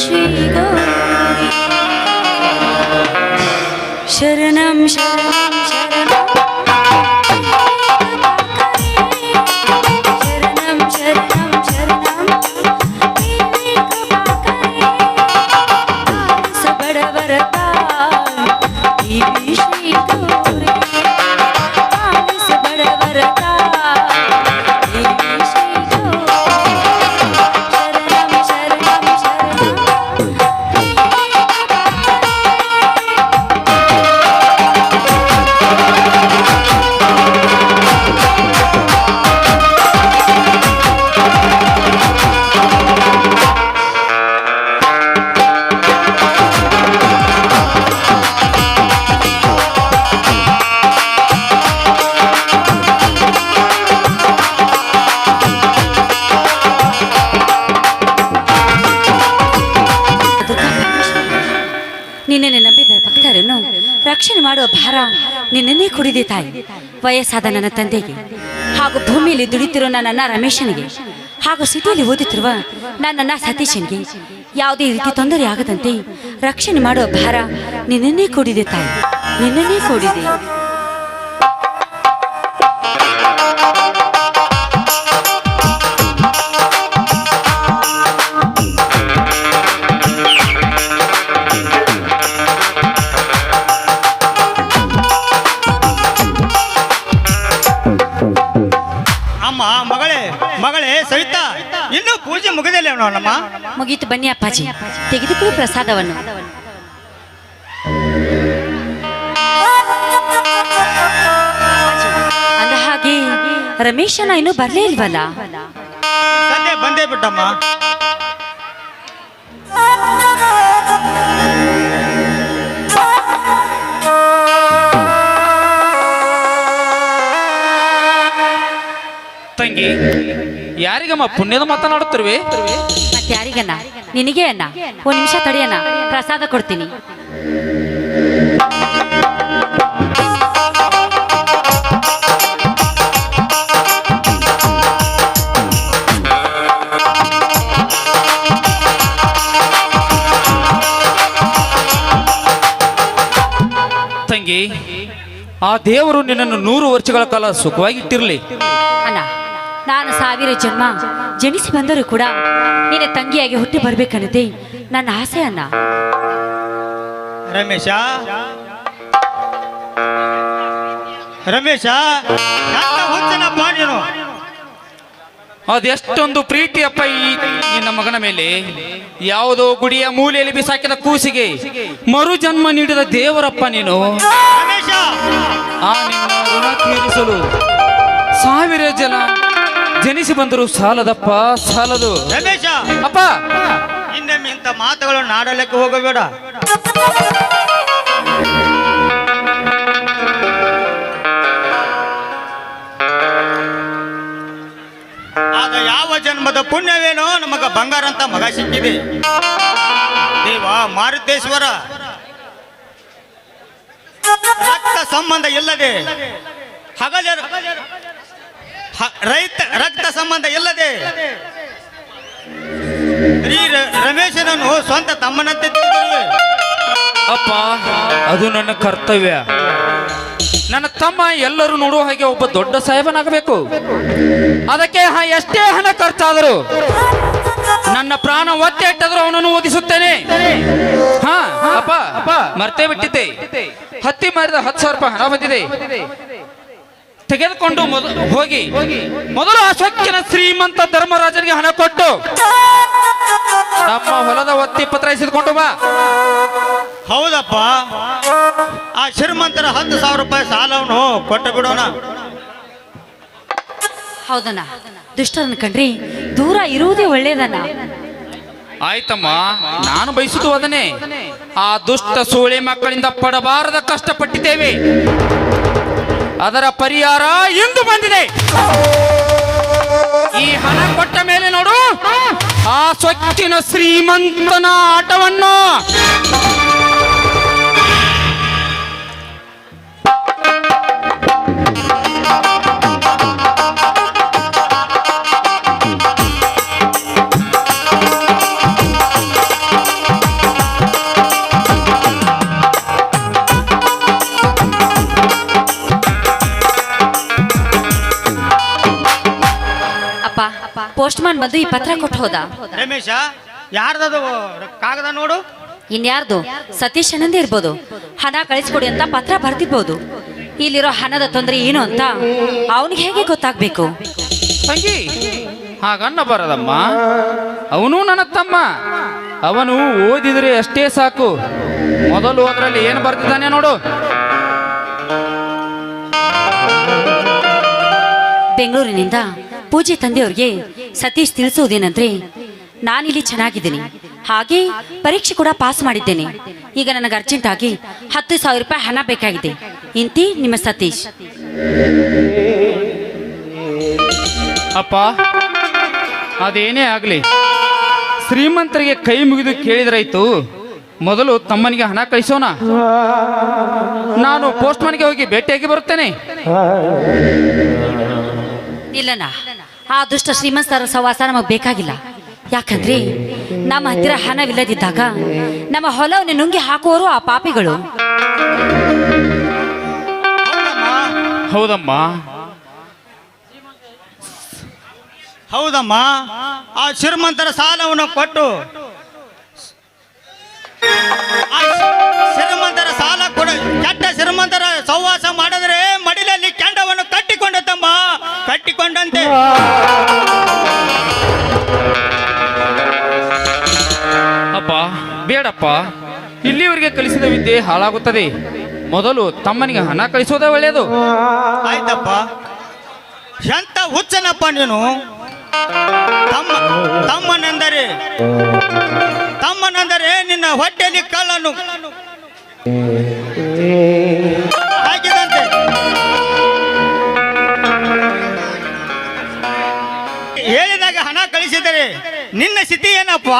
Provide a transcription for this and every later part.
ಶ್ರೀ ಗೌರಿ ನಿನ್ನನ್ನು ನಂಬಿದ ಭಕ್ತರನ್ನು ರಕ್ಷಣೆ ಮಾಡುವ ಭಾರ ನಿನ್ನನ್ನೇ ಕುಡಿದೆ ತಾಯಿ. ವಯಸ್ಸಾದ ನನ್ನ ತಂದೆಗೆ ಹಾಗೂ ಭೂಮಿಯಲ್ಲಿ ದುಡಿತಿರುವ ನನ್ನ ರಮೇಶನಿಗೆ ಹಾಗೂ ಸಿಟಿಯಲ್ಲಿ ಓದುತ್ತಿರುವ ನನ್ನ ಸತೀಶನಿಗೆ ಯಾವುದೇ ರೀತಿ ತೊಂದರೆ ಆಗದಂತೆ ರಕ್ಷಣೆ ಮಾಡುವ ಭಾರ ನಿನ್ನನ್ನೇ ಕೂಡಿದೆ ತಾಯಿ. ನಿನ್ನನ್ನೇ ಕೂಡಿದೆ. ಮುಗಿದಿಲ್ಲ ಮುಗೀತು. ಬನ್ನಿ ಅಪ್ಪಾಜಿ. ತೆಗೆದುಕೊಳ್ಳಿ ಪ್ರಸಾದವನ್ನು. ಅಂದ ಹಾಗೆ ರಮೇಶನ ಇನ್ನೂ ಬರ್ಲೇ ಇಲ್ವಲ್ಲ? ಸದ್ಯ ಬಂದೇ ಬಿಟ್ಟಮ್ಮ. ತಂಗಿ ಯಾರಿಗಮ್ಮ? ಪುಣ್ಯದ ಮಾತನಾಡುತ್ತಿರುವೆ ಮತ್ತೆ ಯಾರಿಗನ್ನ ನಿನಗೆ ಅನ್ನ ಒಂದ್ ನಿಮಿಷ ತಡಿಯನ್ನ ಪ್ರಸಾದ ಕೊಡ್ತೀನಿ. ತಂಗಿ ಆ ದೇವರು ನಿನ್ನನ್ನು ನೂರು ವರ್ಷಗಳ ಕಾಲ ಸುಖವಾಗಿ ಇಟ್ಟಿರಲಿ. ಅಣ್ಣ ನಾನು ಸಾವಿರ ಜನ್ಮ ಜನಿಸಿ ಬಂದರೂ ಕೂಡ ನಿನ್ನ ತಂಗಿಯಾಗಿ ಹುಟ್ಟಿ ಬರ್ಬೇಕನ್ನದೆ ನನ್ನ ಆಸೆ ಅನ್ನ. ರಮೇಶ? ರಮೇಶ? ಅದೆಷ್ಟೊಂದು ಪ್ರೀತಿಯಪ್ಪ ಈ ನಿನ್ನ ಮಗನ ಮೇಲೆ. ಯಾವುದೋ ಗುಡಿಯ ಮೂಲೆಯಲ್ಲಿ ಬಿಸಾಕಿದ ಕೂಸಿಗೆ ಮರು ಜನ್ಮ ನೀಡಿದ ದೇವರಪ್ಪ ನೀನು. ರಮೇಶ! ಆ ನಿನ್ನ ಋಣ ತೀರಿಸಲು ಸಾವಿರ ಜನ ಜನಿಸಿ ಬಂದರು ಸಾಲದಪ್ಪ ಸಾಲದು. ರಮೇಶ ಅಪ್ಪ! ಇನ್ನೊಮ್ಮೆ ಇಂಥ ಮಾತುಗಳನ್ನು ಆಡಲಿಕ್ಕೆ ಹೋಗಬೇಡ. ಆಗ ಯಾವ ಜನ್ಮದ ಪುಣ್ಯವೇನೋ ನಮಗ ಬಂಗಾರ ಅಂತ ಮಗ ಸಿಕ್ಕಿದೆ. ದೇವಾ ಮಾರುತೇಶ್ವರ. ರಕ್ತ ಸಂಬಂಧ ಇಲ್ಲದೆ ಹಗಲ ರೈತ ರಕ್ತ ಸಂಬಂಧ ಇಲ್ಲದೆ. ಶ್ರೀ ರಮೇಶನನ್ನು ಸ್ವಂತ ತಮ್ಮನಂತೆ. ಅಪ್ಪ, ಅದು ನನ್ನ ಕರ್ತವ್ಯ. ನನ್ನ ತಮ್ಮ ಎಲ್ಲರೂ ನೋಡುವ ಹಾಗೆ ಒಬ್ಬ ದೊಡ್ಡ ಸಾಹೇಬನಾಗಬೇಕು. ಅದಕ್ಕೆ ಎಷ್ಟೇ ಹಣ ಖರ್ಚಾದರು ನನ್ನ ಪ್ರಾಣ ಒತ್ತೆ ಇಟ್ಟಾದ್ರೂ ಅವನನ್ನು ಓದಿಸುತ್ತೇನೆ. ಹಾ, ಅಪ್ಪ, ಮರ್ತೇ ಬಿಟ್ಟಿದ್ದೆ. ಹತ್ತಿ ಮಾರಿದ ಹತ್ತು ಸಾವಿರ ರೂಪಾಯಿ ಹಣ ಬಂದಿದೆ. ತೆಗೆದುಕೊಂಡು ಹೋಗಿ. ಮೊದಲು ಅಶೋಕಿನ ಶ್ರೀಮಂತ ಧರ್ಮರಾಜನಿಗೆ ಹಣ ಕೊಟ್ಟು. ನಮ್ಮ ಹೊಲದ ಒತ್ತಿ ಪತ್ರ ಇಸಿದುಕೊಂಡು ಬಾ. ಹೌದಪ್ಪ. ಆ ಶ್ರೀಮಂತರ ಹತ್ತು ಸಾವಿರ ರೂಪಾಯಿ ಸಾಲವನ್ನು ಕೊಟ್ಟು ಬಿಡೋಣ. ಹೌದಣ್ಣ. ದುಷ್ಟರನ್ನ ಕಂಡ್ರಿ ದೂರ ಇರುವುದೇ ಒಳ್ಳೇದನ್ನ ಆಯ್ತಮ್ಮ ನಾನು ಬಯಸುದು ಅದನ್ನೇ. ಆ ದುಷ್ಟ ಸೂಳೆ ಮಕ್ಕಳಿಂದ ಪಡಬಾರದ ಕಷ್ಟಪಟ್ಟಿದ್ದೇವೆ. ಅದರ ಪರಿಹಾರ ಇಂದು ಬಂದಿದೆ. ಈ ಹಣ ಕೊಟ್ಟ ಮೇಲೆ ನೋಡು. ಆ ಸ್ವಚ್ಛಿನ ಶ್ರೀಮಂತನ ಆಟವನ್ನು. ಪೋಸ್ಟ್ ಬಂದು ಈ ಪತ್ರ ಕೊಟ್ಟು ಹೋದ? ರಮೇಶ ಯಾರ್ದದು? ಕಾಗದ ನೋಡು. ಇನ್ಯಾರ್ದು? ಸತೀಶ್ ಅಣ್ಣಂದೇ ಇರ್ಬೋದು. ಹಣ ಕಳಿಸ್ಕೊಡಿ ಅಂತ ಪತ್ರ ಬರ್ತಿರ್ಬೋದು ಇಲ್ಲಿರೋ ಹಣದ ತೊಂದರೆ ಏನು ಅಂತ ಅವನಿಗೆ ಹೇಗೆ ಗೊತ್ತಾಗ್ಬೇಕು? ತಂಗಿ ಹಾಗನ್ನ ಬರದಮ್ಮ. ಅವನು ನನ್ನ ತಮ್ಮ. ಅವನು ಓದಿದ್ರೆ ಅಷ್ಟೇ ಸಾಕು. ಮೊದಲು ಅದರಲ್ಲಿ ಏನು ಬರ್ತಿದ್ದಾನೆ ನೋಡು. ಬೆಂಗಳೂರಿನಿಂದ ಪೂಜೆ ತಂದೆಯವ್ರಿಗೆ ಸತೀಶ್ ತಿಳಿಸೋದೇನಂದ್ರೆ ನಾನಿಲ್ಲಿ ಚೆನ್ನಾಗಿದ್ದೀನಿ. ಹಾಗೆ ಪರೀಕ್ಷೆ ಕೂಡ ಪಾಸ್ ಮಾಡಿದ್ದೇನೆ. ಈಗ ನನಗೆ ಅರ್ಜೆಂಟ್ ಆಗಿ ಹತ್ತು ಸಾವಿರ ರೂಪಾಯಿ ಹಣ ಬೇಕಾಗಿದೆ. ಇಂತಿ ನಿಮ್ಮ ಸತೀಶ್. ಅಪ್ಪ, ಅದೇನೇ ಆಗಲಿ. ಶ್ರೀಮಂತರಿಗೆ ಕೈ ಮುಗಿದು ಕೇಳಿದ್ರಾಯ್ತು. ಮೊದಲು ತಮ್ಮನಿಗೆ ಹಣ ಕಳಿಸೋಣ. ನಾನು ಪೋಸ್ಟ್ ಮನ್ಗೆ ಹೋಗಿ ಭೇಟಿಯಾಗಿ ಬರುತ್ತೇನೆ. ಇಲ್ಲನ ಆ ದುಷ್ಟ ಶ್ರೀಮಂತರ ಸವಾಸ ನಮಗೆ ಬೇಕಾಗಿಲ್ಲ. ಯಾಕಂದ್ರೆ ನಮ್ಮ ಹತ್ತಿರ ಹಣವಿಲ್ಲದಿದ್ದಾಗ ನಮ್ಮ ಹೊಲವನ್ನು ನುಂಗಿ ಹಾಕುವರು ಆ ಪಾಪಿಗಳು. ಹೌದಮ್ಮ. ಹೌದಮ್ಮ. ಹೌದಮ್ಮ ಆ ಶ್ರೀಮಂತರ ಸಾಲವನ್ನು ಕೊಟ್ಟು ಆ ಶ್ರೀಮಂತರ ಸಾಲ ಕೊಡ ಕೆಟ್ಟ ಶ್ರೀಮಂತರ ಸಹವಾಸ ಮಾಡಿದ್ರೆ ಕಟ್ಟಿಕೊಂಡತ್ತಮ್ಮ ಕಟ್ಟಿಕೊಂಡಂತೆ. ಅಪ್ಪ ಬೇಡಪ್ಪ. ಇಲ್ಲಿವರೆಗೆ ಕಲಿಸಿದ ವಿದ್ಯೆ ಹಾಳಾಗುತ್ತದೆ. ಮೊದಲು ತಮ್ಮನಿಗೆ ಹಣ ಕಳಿಸೋದೇ ಒಳ್ಳೆಯದು. ಆಯ್ತಪ್ಪ. ಎಂತ ಹುಚ್ಚನಪ್ಪ ನೀನು? ತಮ್ಮ ತಮ್ಮನೆಂದರೆ ತಮ್ಮನೆಂದರೆ ನಿನ್ನ ಹೊಟ್ಟೆಯಲ್ಲಿ ಕಳ್ಳನ್ನು ಕಳಿಸಿದರೆ ನಿನ್ನ ಸ್ಥಿತಿ ಏನಪ್ಪ?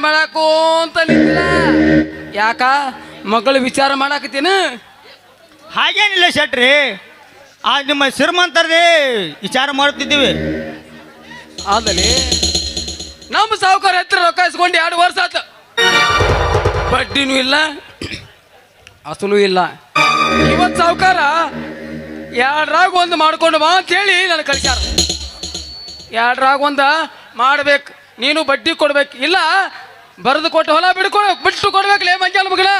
ಏನು ವಿಚಾರ ಮಾಡಾಕು ಅಂತ ನಿಂತಿಲ್ಲ ಯಾಕ? ಮಗಳು ವಿಚಾರ ಮಾಡಾಕತ್ತೀನ? ಹಾಗೇನಿಲ್ಲ ಶೆಟ್ರಿ. ಆ ನಿಮ್ಮ ಶ್ರೀಮಂತರದೇ ವಿಚಾರ ಮಾಡುತ್ತಿದ್ದೀವಿ. ಆದಲ್ಲಿ ನಮ್ಮ ಸಾವುಕಾರ ಹತ್ರ ರೊಕ್ಕ ಇಸ್ಕೊಂಡು ಎರಡು ವರ್ಷ ಆತ. ಬಡ್ಡಿನೂ ಇಲ್ಲ ಅಸಲು ಇಲ್ಲ. ಇವತ್ತು ಸಾವುಕಾರ ಎರಡ್ರಾಗ ಒಂದು ಮಾಡ್ಕೊಂಡು ಬಾ ಅಂತೇಳಿ ನನಗೆ ಕಳಿಸ್ಯಾರ. ಎರಡ್ರಾಗ ಒಂದು ಮಾಡ್ಬೇಕು ನೀನು ಬಡ್ಡಿ ಕೊಡ್ಬೇಕು. ಇಲ್ಲ ಬರೆದು ಕೊಟ್ಟು ಹೊಲ ಬಿಡ್ಕೊಡ ಬಿಟ್ಟು ಕೊಡ್ಬೇಕಲೇ ಮಂಜಾಲ ಮಗನ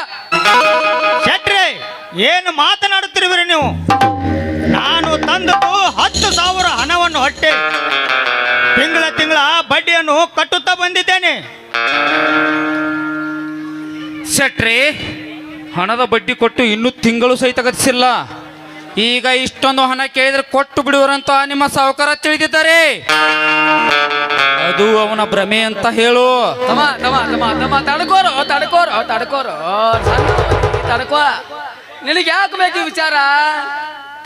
ಶೆಟ್ರಿ ಏನು ಮಾತನಾಡುತ್ತಿರುವಿರಿ ನೀವು? ನಾನು ತಂದದ್ದು ಹತ್ತು ಸಾವಿರ ಹಣವನ್ನು ಹೊಟ್ಟೆ. ತಿಂಗಳ ತಿಂಗಳ ಬಡ್ಡಿಯನ್ನು ಕಟ್ಟುತ್ತಾ ಬಂದಿದ್ದೇನೆ. ಶೆಟ್ರಿ ಹಣದ ಬಡ್ಡಿ ಕೊಟ್ಟು ಇನ್ನೂ ತಿಂಗಳು ಸಹಿತ ಕತ್ತಿಸಿಲ್ಲ ಈಗ ಇಷ್ಟೊಂದು ಹಣ ಕೇಳಿದ್ರೆ ಕೊಟ್ಟು ಬಿಡುವರಂತ ನಿಮ್ಮ ಸಾಹುಕಾರ ತಿಳಿದಿದ್ದಾರೆ. ಅದು ಅವನ ಭ್ರಮೆ ಅಂತ ಹೇಳು. ತಮ್ಮ ತಮ್ಮ ತಮ್ಮ ತಮ್ಮ ತಡ್ಕೋರು ತಡ್ಕೋರು ತಡ್ಕೋರು. ತಡ್ಕೋ. ನಿನಗೆ ಯಾಕೆ ಬೇಕು ಈ ವಿಚಾರ?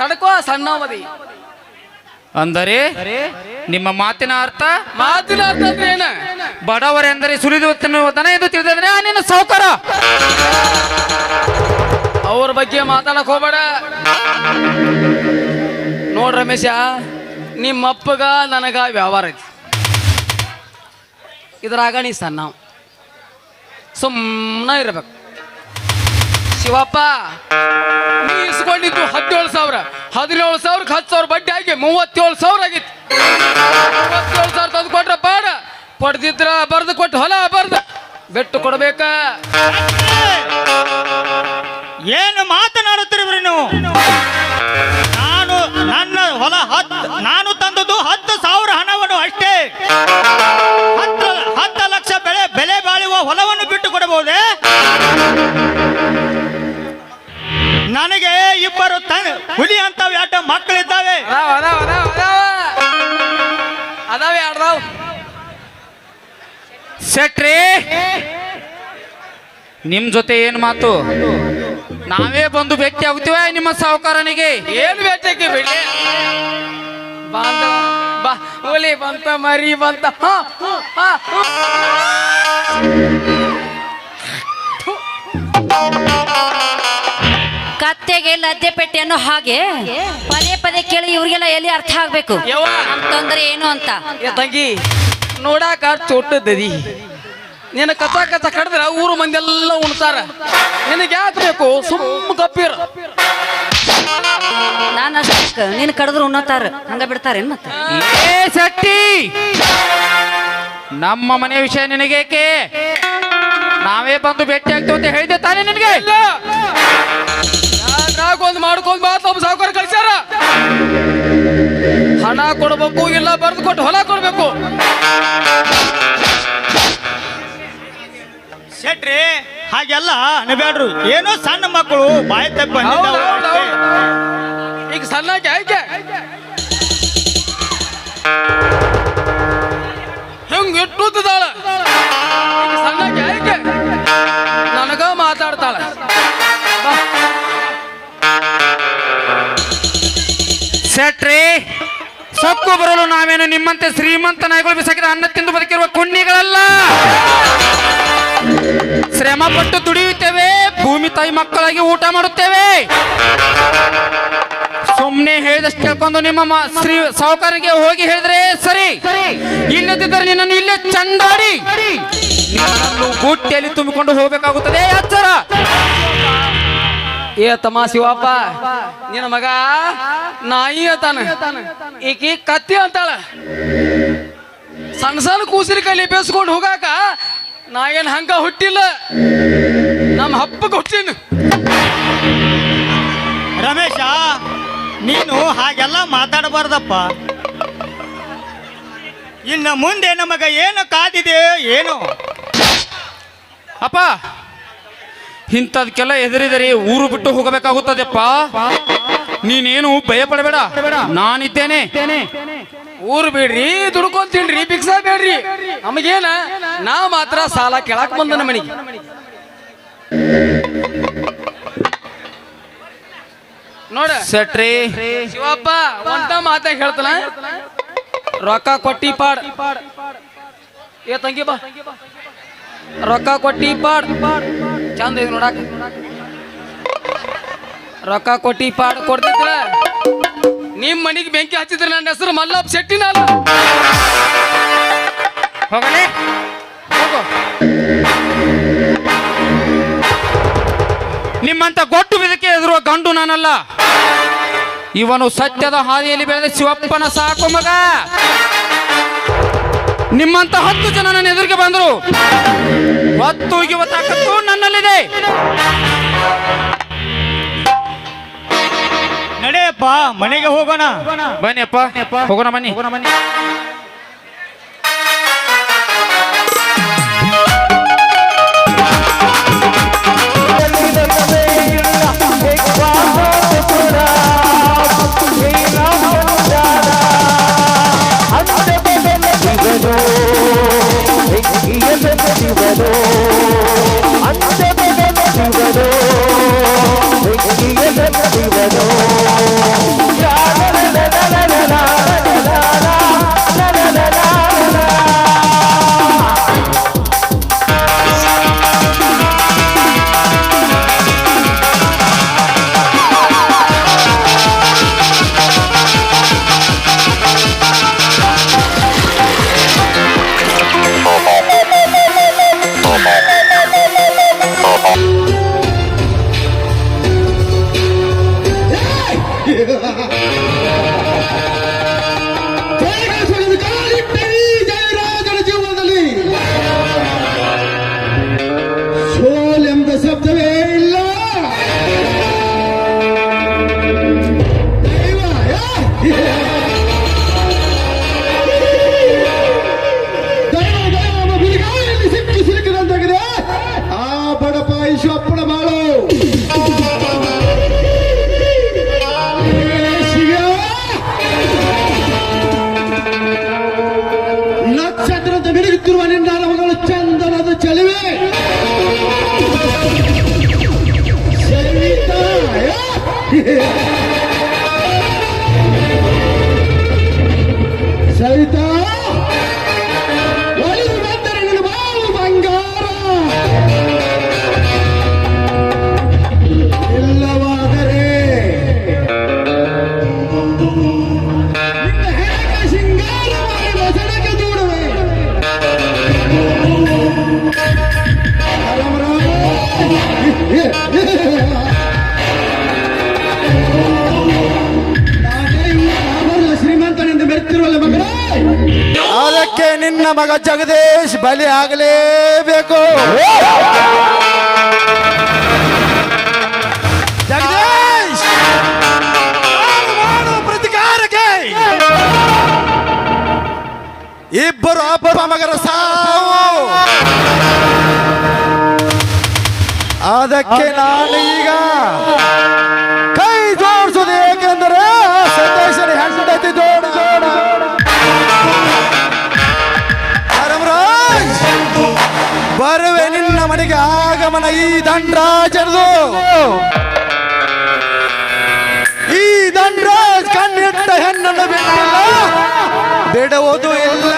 ತಡ್ಕೋ ಸಣ್ಣವದಿ ಅಂದರೆ ನಿಮ್ಮ ಮಾತಿನ ಅರ್ಥ? ಮಾತಿನ ಅರ್ಥ ಅಂದ್ರೆ ಏನ? ಬಡವರೆಂದರೆ ಸುರಿದು ತಿನ್ನುವುದನ್ನ ಎಂದು ತಿಳಿದಿದ್ರೆ ನೀನು ನಿನ್ನ ಸಾಹುಕಾರ ಅವ್ರ ಬಗ್ಗೆ ಮಾತಾಡಕ್ ಹೋಗ್ಬೇಡ. ನೋಡ್ ರಮೇಶ ನಿಮ್ಮಪ್ಪಗ ನನಗ ವ್ಯವಹಾರ ಐತಿ. ಇದ್ರಾಗ ನೀ ಸಣ್ಣ ಸುಮ್ಮನ ಇರಬೇಕು. ಶಿವಪ್ಪ, ನೀ ಇಸ್ಕೊಂಡಿದ್ದು ಹದಿನೇಳು ಸಾವಿರ. ಹದಿನೇಳು ಸಾವಿರಕ್ಕೆ ಹತ್ತು ಸಾವಿರ ಬಡ್ಡಿ ಆಗಿ ಮೂವತ್ತೇಳು ಸಾವಿರ ಆಗಿತ್ತು. ಮೂವತ್ತೇಳು ಸಾವಿರ ತಂದು ಕೊಟ್ರ ಪಾಡ ಪಡೆದಿದ್ರ ಬರ್ದು ಕೊಟ್ಟು ಹೊಲ ಬರ್ದು ಬೆಟ್ಟು ಕೊಡ್ಬೇಕ. ಏನು ಮಾತನಾಡುತ್ತಿರುವ್ರಿ ನೀವು? ನಾನು ನನ್ನ ಹೊಲ ಹತ್ತು ನಾನು ತಂದದ್ದು ಹತ್ತು ಸಾವಿರ ಹಣವನ್ನು ಅಷ್ಟೇ. ಹುಲಿ ಅಂತಾವ ಯಾಟ ಮಕ್ಕಳಿದ್ದಾವೆ. ಅದಾವ ಅದಾವ ಸೆಟ್ರಿ ನಿಮ್ ಜೊತೆ ಏನ್ ಮಾತು? ನಾವೇ ಬಂದು ಭೇಟಿ ಆಗ್ತೀವ ನಿಮ್ಮ ಸಾಹುಕಾರನಿಗೆ ಏನ್ ಭೇಟಿ ಬಿಡಿ ಬಾ ಹುಲಿ ಬಂತ ಮರಿ ಬಂತ ಕತ್ತೆಗೆ ಲದ್ದೆ ಪೆಟ್ಟೆ ಅನ್ನೋ ಹಾಗೆ ಪದೇ ಪದೇ ಕೇಳಿ ಇವ್ರಿಗೆಲ್ಲ ಎಲ್ಲಿ ಅರ್ಥ ಆಗ್ಬೇಕು? ಯವ್ವ. ನಮ್ ತೊಂದರೆ ಏನು ಅಂತ? ಏ ತಂಗಿ ನೋಡಾಕ ಚೊಟ್ಟದದಿ ನಿನ್ನ ಕಚ ಕಚ ಕಡಿದ್ರೆ ಊರು ಮಂದಿ ಎಲ್ಲ ಉಣ್ತಾರ. ನಿನಗೆ ಯಾಕೆ ಬೇಕು? ಸುಮ್ಮ ಕಪ್ಪಿರ ನಾನು ಅಷ್ಟಕ್ಕ ನೀನು ಕಡಿದ್ರು ಉಣ್ಣತಾರ. ಹಂಗ ಬಿಡ್ತಾರೇನ್ ಮತ್ತೆ? ಏ ಶೆಟ್ಟಿ! ನಮ್ಮ ಮನೆ ವಿಷಯ ನಿನಗೇಕೆ ನಾವೇ ಬಂದು ಭೇಟಿ ಆಗ್ತೇವೆ ಅಂತ ಹೇಳಿದೆ ತಾನೇ ನಿನಗೆ? ಒಂದ್ ಮಾಡ್ಕೊಂಡ್ ಮಾತು ಒಬ್ಬ ಸಾವುಕಾರ ಕಳ್ಸ್ಯಾರ ಹಣ ಕೊಡ್ಬೇಕು ಇಲ್ಲ ಬರ್ದು ಕೊಟ್ಟು ಹೊಲ ಕೊಡ್ಬೇಕು ಶೆಟ್ರಿ ಹಾಗೆಲ್ಲ ಅನ್ಬೇಡ್ರು ಏನೋ ಸಣ್ಣ ಮಕ್ಕಳು ಬಾಯಿ ತಪ್ಪ ಹೌದ್ ಬಂದಿದ್ದಾವೆ ಹೌದ್ ಅಷ್ಟೇ. ಹೌದ್. ಈಗ ಸಣ್ಣಕ್ಕೆ ಆಯ್ಕೆ ಬರಲು ನಾವೇನು ನಿಮ್ಮಂತೆ ಶ್ರೀಮಂತ ನಾಯಿಗಳು ಬಿಸಾಕಿದ ಅನ್ನ ತಿಂದು ಬದುಕಿರುವ ಕುಣ್ಣಿಗಳಲ್ಲ? ಶ್ರಮ ಪಟ್ಟು ದುಡಿಯುತ್ತೇವೆ ಭೂಮಿ ತಾಯಿ ಮಕ್ಕಳಾಗಿ ಊಟ ಮಾಡುತ್ತೇವೆ. ಸುಮ್ನೆ ಹೇಳಿದಷ್ಟು ಕೇಳ್ಕೊಂಡು ನಿಮ್ಮ ಶ್ರೀ ಸಾಹುಕಾರಿಗೆ ಹೋಗಿ ಹೇಳಿದ್ರೆ ಸರಿ. ಇಲ್ಲದಿದ್ದರೆ ನಿನ್ನನ್ನು ಇಲ್ಲೇ ಚಂಡಾಡಿ ಗುಟ್ಟಿಯಲ್ಲಿ ತುಂಬಿಕೊಂಡು ಹೋಗಬೇಕಾಗುತ್ತದೆ ಎಚ್ಚರ ಏ ತಮ್ಮ ಶಿವಪ್ಪ ನಿನ್ನ ಮಗ ನಾಯಿ ಅತಾನ ಈಕಿ ಕತ್ತಿ ಅಂತಾಳ. ಸಣ್ಣ ಸಣ್ಣ ಕೂಸಿನ ಕೈಲಿ ಬೇಸ್ಕೊಂಡು ಹೋಗಾಕ ನಾ ಏನ್ ಹಂಗ ಹುಟ್ಟಿಲ್ಲ. ನಮ್ಮ ಹಬ್ಬಕ್ಕೆ ಹುಟ್ಟಿನ. ರಮೇಶ ನೀನು ಹಾಗೆಲ್ಲ ಮಾತಾಡಬಾರ್ದಪ್ಪ. ಇನ್ನು ಮುಂದೆ ನಮಗ ಏನು ಕಾದಿದೆ ಏನು? ಅಪ್ಪ ಇಂಥದ್ಕೆಲ್ಲ ಎದುರಿದರೆ ಊರು ಬಿಟ್ಟು ಹೋಗಬೇಕಾಗುತ್ತದೆಪ್ಪ? ನೀನೇನು ಭಯ ಪಡಬೇಡ ನಾನಿದ್ದೇನೆ. ಊರು ಬಿಡ್ರಿ ದುಡ್ಕೊಂತೀನ್ರಿ ತಿನ್ರಿ ಭಿಕ್ಷಾ ಬೇಡ್ರಿ. ನಮಗೇನ ನಾ ಮಾತ್ರ ಸಾಲ ಕೆಳಕ್ ಬಂದ ಮನೆಗೆ ನೋಡ. ಸೆಟ್ರಿ ಶಿವಪ್ಪ ಒಂದ ಮಾತ ಹೇಳ್ತಾನ. ರೊಕ್ಕ ಕೊಟ್ಟಿ ಪಾಡ್. ಏ ತಂಗಿ ಬಾ. ರೊಕ್ಕ ಕೊಟ್ಟಿ ಪಾಡ್. ಚಂದ ಇದು ನೋಡಾಕ. ರೊಕ್ಕ ಕೊಟ್ಟಿ ಪಾಡು ಕೊಡ್ತಿದ್ರ ನಿಮ್ ಮನಿಗೆ ಬೆಂಕಿ ಹಚ್ಚಿದ್ರ ನನ್ನ ಹೆಸರು ಮಲ್ಲಪ್ಪ ಶೆಟ್ಟಿ ನಾನು ಹೋಗಲೇ? ಹೋಗೋ. ನಿಮ್ಮಂತ ಗೊಟ್ಟು ಬಿದಕ್ಕೆ ಎದುರುವ ಗಂಡು ನಾನಲ್ಲ. ಇವನು ಸತ್ಯದ ಹಾದಿಯಲ್ಲಿ ಬೆಳೆದ ಶಿವಪ್ಪನ ಸಾಕು ಮಗ. ನಿಮ್ಮಂತ ಹತ್ತು ಜನ ನನ್ನ ಎದುರಿಗೆ ಬಂದರು. ಹತ್ತು ಒಗೆಯುವ ತಾಕತ್ತು ನನ್ನಲ್ಲಿದೆ. ನಡೆಯಪ್ಪ ಮನೆಗೆ ಹೋಗೋಣ. ಬನ್ನಿಯಪ್ಪ ಹೋಗೋಣ ಬನ್ನಿ. ಹೋಗೋಣ ಬನ್ನಿ. ಸವಿತ ಒಲಿದು ಬಂದರೆ ನಿನ್ನ ಬಾವು ಬಂಗಾರ. ಇಲ್ಲವಾದರೆ ಸಿಂಗಾರ ಮಸಣಕ್ಕೆ ದೂಡುವೆ ನಾನೇ ಶ್ರೀಮಂತನೆಂದು ಮಗನೇ? ಅದಕ್ಕೆ ನಿನ್ನ ಮಗ ಜಗದೀಶ್ ಬಲಿ ಆಗಲೇಬೇಕು. ಜಗದೀಶ್! ಮಾಡುವ ಪ್ರತಿಕಾರಕ್ಕೆ ಇಬ್ಬರು ಅಪ್ಪ ಮಗರ ಸಾವು. ಅದಕ್ಕೆ ನಾನು ಈಗ ನಮನ ಈ ದಂಡರಾಜರದು. ಈ ದಂಡರಾಜ್ ಕಣ್ಣಿಟ್ಟ ಹೆಣ್ಣನ್ನು ಬಿಟ್ಟಿಲ್ಲ. ಬಿಡುವುದು ಇಲ್ಲ.